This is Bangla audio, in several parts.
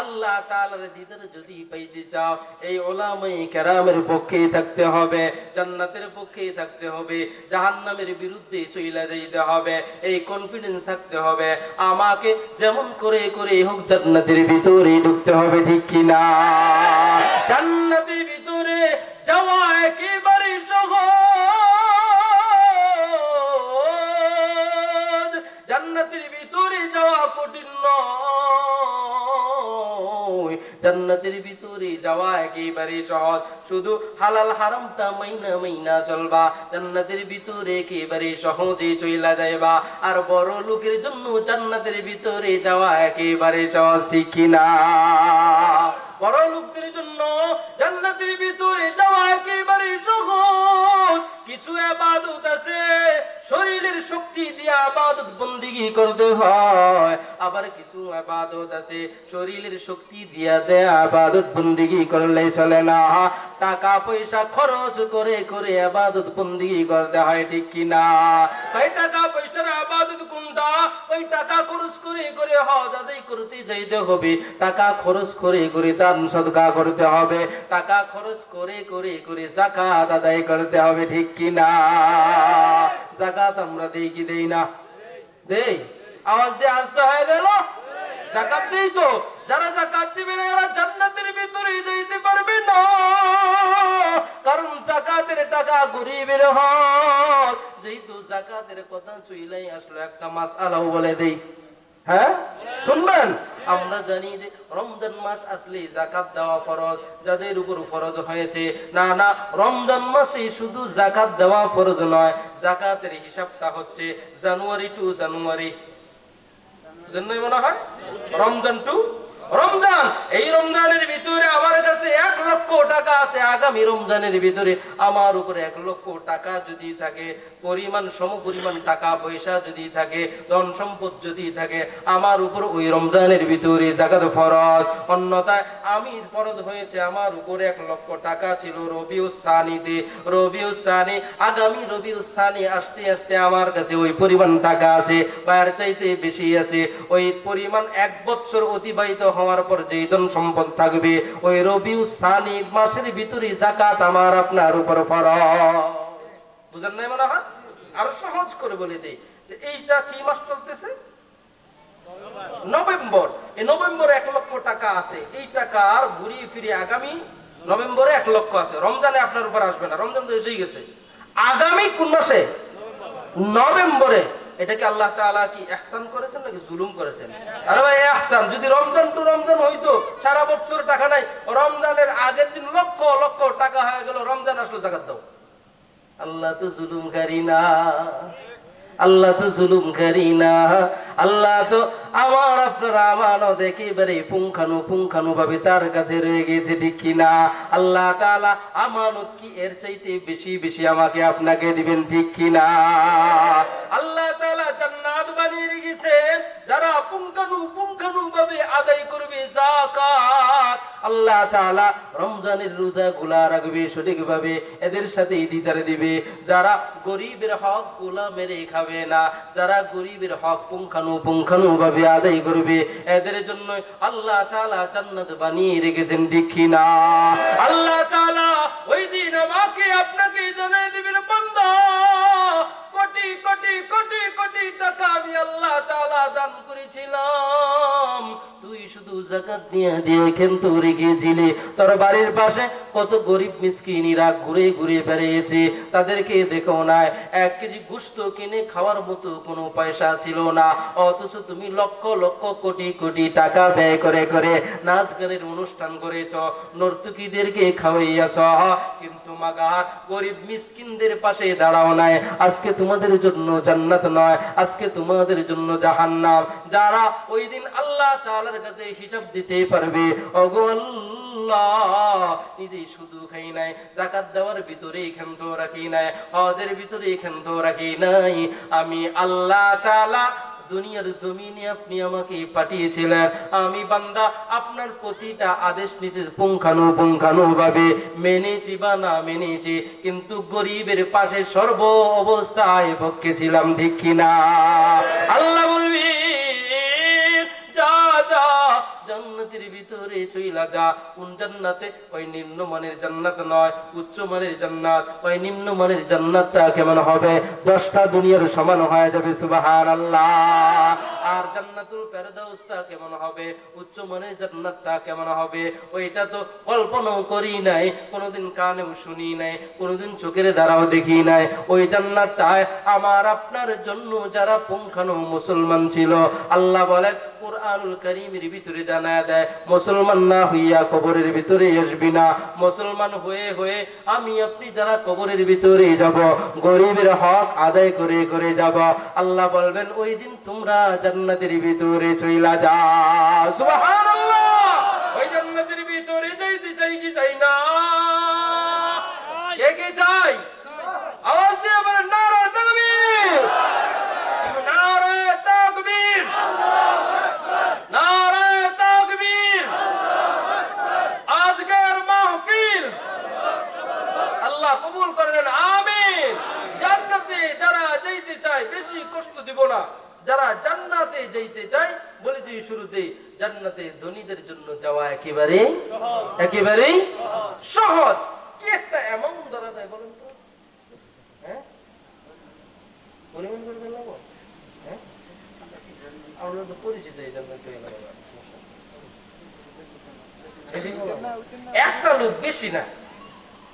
আল্লাহ তাআলার দিদার যদি পাইতে চাও, এই ওলামায়ে কেরামের পক্ষেই থাকতে হবে, জান্নাতের পক্ষেই থাকতে হবে, জাহান্নামের বিরুদ্ধে চইলা যাইতে হবে, এই কনফিডেন্স থাকতে হবে। আমাকে যেমন করে করে হোক জান্নাতের ভিতরে ঢুকতে হবে, ঠিক কিনা জান্নাতের ভিতরে যাওয়া একেবারে সহজ। জান্নাতের ভিতরে যাওয়া কঠিন নয়। জান্নাতের ভিতরে যাওয়া একেবারে সহজ। শুধু হালাল হারামটা মাইনা মাইনা চলবা। জান্নাতের ভিতরে একেবারে সহজে চইলা যাইবা। আর বড় লোকের জন্য জান্নাতের ভিতরে যাওয়া একেবারে সহজ, ঠিক কিনা? বড় লোকদের জন্য জান্নাতের ভিতরে আবাদত বন্দিগি করতে হয়। আবার কিছু আবাদত আছে, শরীরের শক্তি দিয়া দেয় আবাদত বন্দিগি করলে চলে না। টাকা পয়সা খরচ করে করে আবাদত বন্দিগি করতে হয়, ঠিক কিনা? ভাই, টাকা পয়সার আবাদত কোনটা? টাকা খরচ করে করে হজ আদায় করতে যাইতে হবে। টাকা খরচ করে করে দান সদকা করতে হবে। টাকা খরচ করে করে করে জাকাত আদায় করতে হবে, ঠিক কিনা জাকাত আমরা দেই কি দেই না? দেই। আওয়াজ দিয়ে আসতে হয়ে গেল জাকাত দেই তো। যারা জাকাত দিবে না, এরা জান্নাতের ভিতরে যাইতে পারবে না। জাকাতের টাকা যেহেতু জাকাতের কথা চইলাই আসলো, একটা মাস আলাও বলে দেই। হ্যাঁ? শুনবেন? আমরা জানি যে রমজান মাস আসলে জাকাত দেওয়া ফরজ, যাদের উপর ফরজ হয়েছে। না না, রমজান মাসে শুধু জাকাত দেওয়া ফরজ নয়, জাকাতের হিসাবটা হচ্ছে জানুয়ারি টু জানুয়ারি। জন্যই মনে হয়? রমজান টু রমজান, এই রমজানের ভিতরে আমার কাছে এক লক্ষ টাকা আছে, আগামী রমজানের ভিতরে আমার উপরে এক লক্ষ টাকা যদি থাকে, পরিমাণ সম পরিমাণ টাকা পয়সা যদি থাকে, ধন সম্পদ যদি থাকে, আমার উপর ওই রমজানের ভিতরে জাকাত ফরজ। অন্যথায় আমি ফরজ হয়েছে, আমার উপরে এক লক্ষ টাকা ছিল রবিউ সানিতে। রবিউ সানি, আগামী রবিউ সানি আসতে আসতে আমার কাছে ওই পরিমাণ টাকা আছে, বা চাইতে বেশি আছে। ওই পরিমাণ এক বছর অতিবাহিত হওয়ার পর যেই ধন সম্পদ থাকবে, ওই রবিউ সানি মাসের ভিতরে জাকাত আমার আপনার উপর ফরজ। বুঝেন নাই মনে হয়? আরও সহজ করে বলে দেই যে এইটা কি মাস চলতেছে? নভেম্বর। এই নভেম্বরে এক লক্ষ টাকা আছে। এই টাকা আর ঘুরিয়ে ফিরে আগামী নভেম্বরে এক লক্ষ আছে। রমজানে আপনার উপর আসবে না। রমজান তো এসেই গেছে। আগামী কোন মাসে? নভেম্বরে। এটা কি আল্লাহ তাআলা কি ইহসান করেছেন নাকি জুলুম করেছেন? আরে ভাই ইহসান, যদি রমজান টু রমজান হইতো, সারা বছর টাকা নাই, রমজানের আগের দিন লক্ষ লক্ষ টাকা হয়ে গেল, রমজান আসলো, জাকাত দাও। আল্লাহ তো জুলুমকারী না। আল্লাহ তো জুলুমকারী না। আল্লাহ তো আমার, আপনার আমানত একেবারে পুঙ্খানু পুঙ্খানু ভাবে তার কাছে রয়ে গেছে, ঠিক কিনা আল্লাহ তাআলা আমানত কি এর চাইতে বেশি বেশি আমাকে আপনাকে দিবেন, ঠিক কিনা আল্লাহ তাআলা জান্নাত বানিয়ে রেখেছেন যারা পুঙ্খানু পুঙ্খানু ভাবে আদায় করবে আল্লাহ তাআলা রমজানের রোজা গুলা রাখবে সঠিকভাবে, এদের সাথে দিদার দিবে। যারা গরিবের হকগুলা মেরে খাবে না, যারা গরিবের হক পুঙ্খানু পুঙ্খানু ভাবে আদায় করবে, এদের জন্য আল্লাহ তাআলা জান্নাত বানিয়ে রেখেছেন, ঠিক না? আল্লাহ তাআলা ওই দিন আমাকে আপনাকে জানিয়ে দিবেন বান্দা কোটি কোটি কোটি কোটি টাকা আমি আল্লাহ তাআলা দান করেছিলাম। তুই শুধু জাকাত দিয়ে দিয়ে কিন্তু রেখেছিলি তোর বাড়ির পাশে কত গরিব মিসকিনিরা ঘুরে ঘুরে বেরিয়েছে তাদেরকে দেখো না এক কেজি গুস্ত কিনে খাওয়ার মতো কোনো পয়সা ছিল না। অথচ তুমি লক্ষ লক্ষ কোটি কোটি টাকা ব্যয় করে করে নাচ গানের অনুষ্ঠান করেছ, নর্তকীদেরকে খাওয়াইয়াছ। কিন্তু মাগার গরিব মিসকিনদের পাশে দাঁড়াও নাই। আজকে তোমাদের জন্য জান্নাত নয়, আজকে তোমাদের জন্য জাহান্নাম। যারা ওই দিন আল্লাহ তাআলার কাছে হিসাব দিতে পারবে, ওগো আল্লাহ নিজে শুধু খাই নাই জাকাত দেওয়ার ভিতরে ক্ষান্ত রাখি নাই, হজের ভিতরে রাখি নাই। আমি আল্লাহ তাআলা দুনিয়ার জমিনে আপনি আমাকে পাঠিয়েছিলেন। আমি বান্দা, আপনার প্রতিটা আদেশ নিজের পুঙ্খানু পুঙ্খানু ভাবে মেনেছি বা না মেনেছি, কিন্তু গরিবের পাশে সর্ব অবস্থায় পক্ষে ছিলাম ঠিক কিনা? আল্লাহ বলবি জান্নাতের ভিতরে চইলা যা। কোন জান্নাতে? ওই নিম্ন মানের জান্নাত নয় উচ্চ মানের জান্নাত। ওই নিম্ন মানের জান্নাতটা কেমন হবে? দশটা দুনিয়ার সমান হয়ে যাবে আল্লাহ আর জান্নাতুল ফেরদাউসটা কেমন হবে? উচ্চ মানের জান্নাতটা কেমন হবে? ওইটা তো কল্পনাও করি নাই, কোনোদিন কানেও শুনি নাই, কোনোদিন চোখের দ্বারাও দেখি নাই। ওই জান্নাতটায় আমার আপনার জন্য যারা পুঙ্খানো মুসলমান ছিল, আল্লাহ বলেন কোরআনুল কারীমের ভিতরে জানা দেয়, মুসলমান না হইয়া কবরের ভিতরে আসবি না। মুসলমান হয়ে হয়ে আমি আপনি যারা কবরের ভিতরে যাব, গরিবের হক আদায় করে করে যাব। আল্লাহ বলবেন, ওই দিন তোমরা জান্নাতের ভিতরে চইলা যা সুবহানাল্লাহ! ওই জান্নাতের ভিতরে যাইতে চাই কি চাই না? কে কে চাই আওয়াজ দিয়ে বলেন নারা তাকবীর নারা তাকবীর নারা তাকবীর আজকের মাহফিল আল্লাহ কবুল করেন আমিন জান্নাতে যারা যাইতে চায় বেশি কষ্ট দিব না যারা জান্নাতে যাইতে চায় বলেছি শুরুতেই জান্নাতে ধনীদের জন্য যাওয়া একেবারে একেবারে সহজ। কি একটা অ্যামাউন্ট ধরা যায় বলেন তো? হ্যাঁ? পরিমাণ হ্যাঁ? আমরা তো পরিচিত এই জন্য একটু এলাকা এদিকে বলো। একটা লোক বেশি না।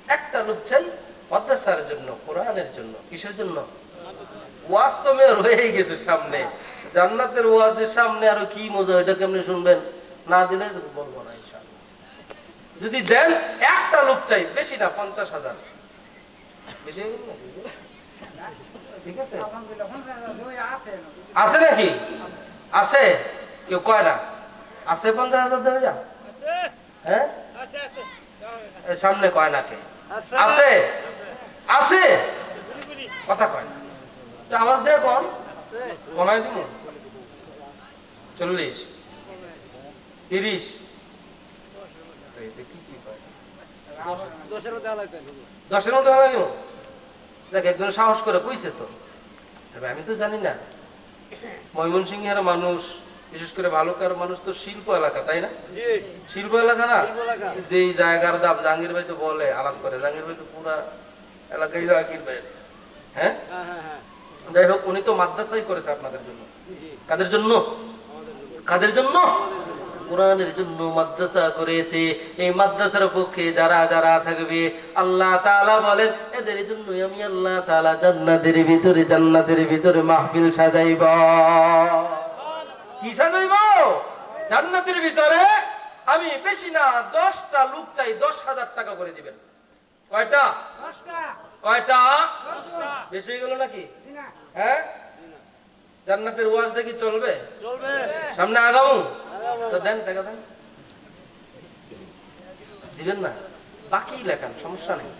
একটা লোক চাই মাদ্রাসার জন্য কোরআনের জন্য কিসের জন্য? তো মেয়ের গেছে সামনে। জান্নাতের ওয়াজের সামনে আরও কি মজা এটা কেমনে শুনবেন? না দিলে বলব না যদি দেন একটা লোক চাই বেশি না পঞ্চাশ হাজার। বেশি? ঠিক আছে? আছে নাকি? আছে? কেউ কয় না? আছে পঞ্চাশ হাজার দেবে যা হ্যাঁ? সামনে কয় না কে? আছে। আছে? কথা কয়। না দেয় কম? কমাই দিব? চল্লিশ। তিরিশ। দশের মধ্যে কেন দেখ একজন সাহস করে কইছে তো। আমি তো জানি না। ময়মনসিংহের মানুষ বিশেষ করে ভালুকার মানুষ তো শিল্প এলাকা তাই না? শিল্প এলাকা না? যেই জায়গার দাম জাহাঙ্গীর ভাই তো বলে আলাপ করে। জাহাঙ্গীর ভাই তো পুরা এলাকায় জাহাঙ্গীর ভাই। হ্যাঁ? যাই হোক উনি তো মাদ্রাসাই করেছে আপনাদের জন্য। কাদের জন্য? কাদের জন্য? কোরআনের জন্য মাদ্রাসা করেছে। এই মাদ্রাসার পক্ষে যারা যারা থাকবে আল্লাহ তাআলা বলেন এদের জন্য আমি আল্লাহ তাআলা জান্নাতের ভিতরে জান্নাতের ভিতরে মাহফিল সাজাইব। কি সাজাইব? জান্নাতের ভিতরে? আমি বেশি না দশটা লোক চাই দশ হাজার টাকা করে দিবেন। কয়টা? কয়টা? বেশি হয়ে গেল নাকি? হ্যাঁ? জান্নাতের ওয়াজটা কি চলবে? চলবে। সামনে আগামু? তো দেন টাকা দেন। দিবেন না? বাকি লেখান সমস্যা নেই।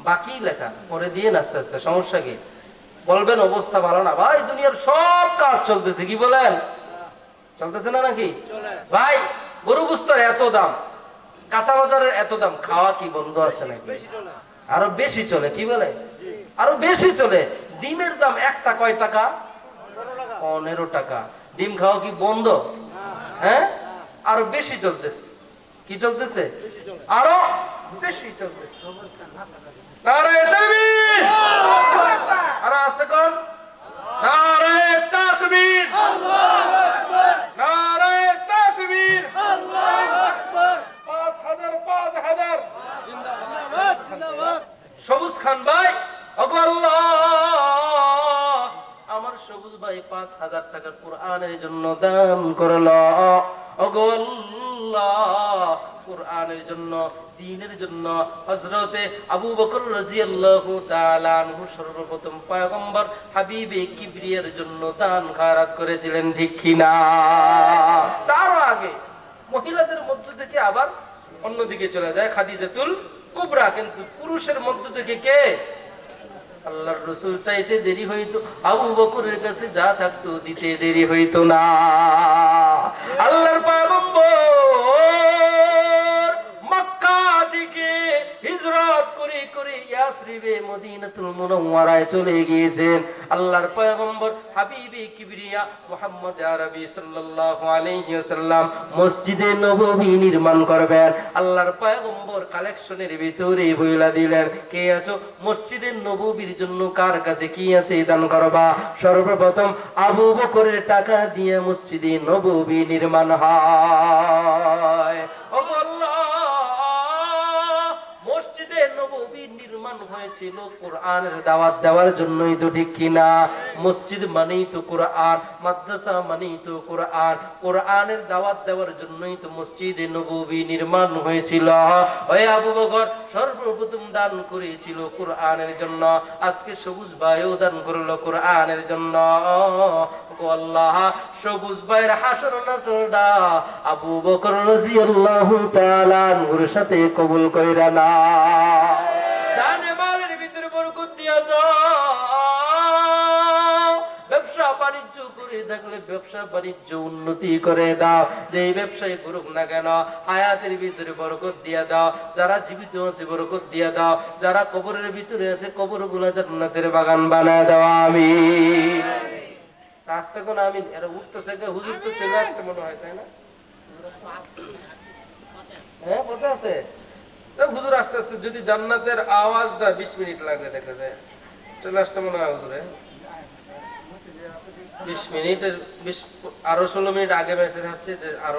বাকি লেখান পরে দিয়ে আস্তে আস্তে সমস্যা কি? বলবেন অবস্থা ভালো না। ভাই দুনিয়ার সব কাজ চলতেছে কি বলেন? চলতেছে না নাকি? ভাই গরু গুস্তর এত দাম কাঁচা বাজারের এত দাম খাওয়া কি বন্ধ আছে নাকি? আরও বেশি চলে কি বলে? আরও বেশি চলে। ডিমের দাম একটা কয় টাকা? পনেরো টাকা। ডিম খাওয়া কি বন্ধ? হ্যাঁ? আরও বেশি চলতেছে। কি চলতেছে? আরও বেশি চলতেছে। নারায়ে আর আস্তে কোন তাকবীর নারায়ে তাকবীর পাঁচ হাজার পাঁচ হাজার সবুজ খান ভাই ওগো আল্লাহ আমার সবুজ ভাই পাঁচ হাজার টাকা কোরআনের জন্য দান করল। কোরআনের জন্য, দিনের জন্য হযরতে আবু বকর রাদিয়াল্লাহু তাআলা আনহু সর্বপ্রথম পয়গম্বর হাবিবে কিবরিয়ার জন্য দান খারাত করেছিলেন, ঠিক কিনা? তার আগে মহিলাদের মধ্য থেকে আবার অন্যদিকে চলে যায় খাদিজাতুল কুবরা, কিন্তু পুরুষের মধ্য থেকে কে? আল্লাহর রসুল চাইতে দেরি হইতো, আবু বকরের কাছে যা থাকতো দিতে দেরি হইতো না। আল্লাহর পয়গম্বর হিজরত করে করে ইয়াসরিবে মদিনাতুল মুনাওয়ারায় চলে গিয়েছেন আল্লাহর পয়গম্বর হাবিবে কিবরিয়া মুহাম্মদ আরবি সাল্লাল্লাহু আলাইহি ওয়াসাল্লাম মসজিদে নববী নির্মাণ করবেন। আল্লাহর পয়গম্বর কালেকশনের ভিতরে বইলা দিলেন, কে আছো? মসজিদের নববীর জন্য কার কাছে কি আছে দান করবা? সর্বপ্রথম আবু বকরের টাকা দিয়ে মসজিদে নববী নির্মাণ হয়। নির্মাণ হয়েছিল। ওই আবু বকর সর্বপ্রথম দান করেছিল কোরআনের জন্য। আজকে সবুজ ভাইও দান করল কোরআনের জন্য। আল্লাহ, সবুজ ভাইয়ের আবু বকর তাআলা নূর সাথে কবুল কইরা না বাণিজ্য করে থাকলে ব্যবসা বাণিজ্য উন্নতি করে দাও। যে ব্যবসায় করুক না কেন, হায়াতের ভিতরে বরকত দিয়া দাও। যারা জীবিত আছে, বরকত দিয়া দাও। যারা কবরের ভিতরে আছে কবরগুলা জান্নাতের বাগান বানায় দেওয়া আমি রাস্তা কোন আমি এরা উঠতেছে হুজুর তো চলে আসছে মনে হয়, তাই না? হ্যাঁ কথা আছে। হুজুর আস্তে আস্তে যদি জান্নাতের আওয়াজটা বিশ মিনিট লাগবে দেখা যায়। চলে আসছে মনে হয় হুজুরে। বিশ মিনিটের বিশ আরও ষোলো মিনিট আগে মেসেজ আসছে যে আরও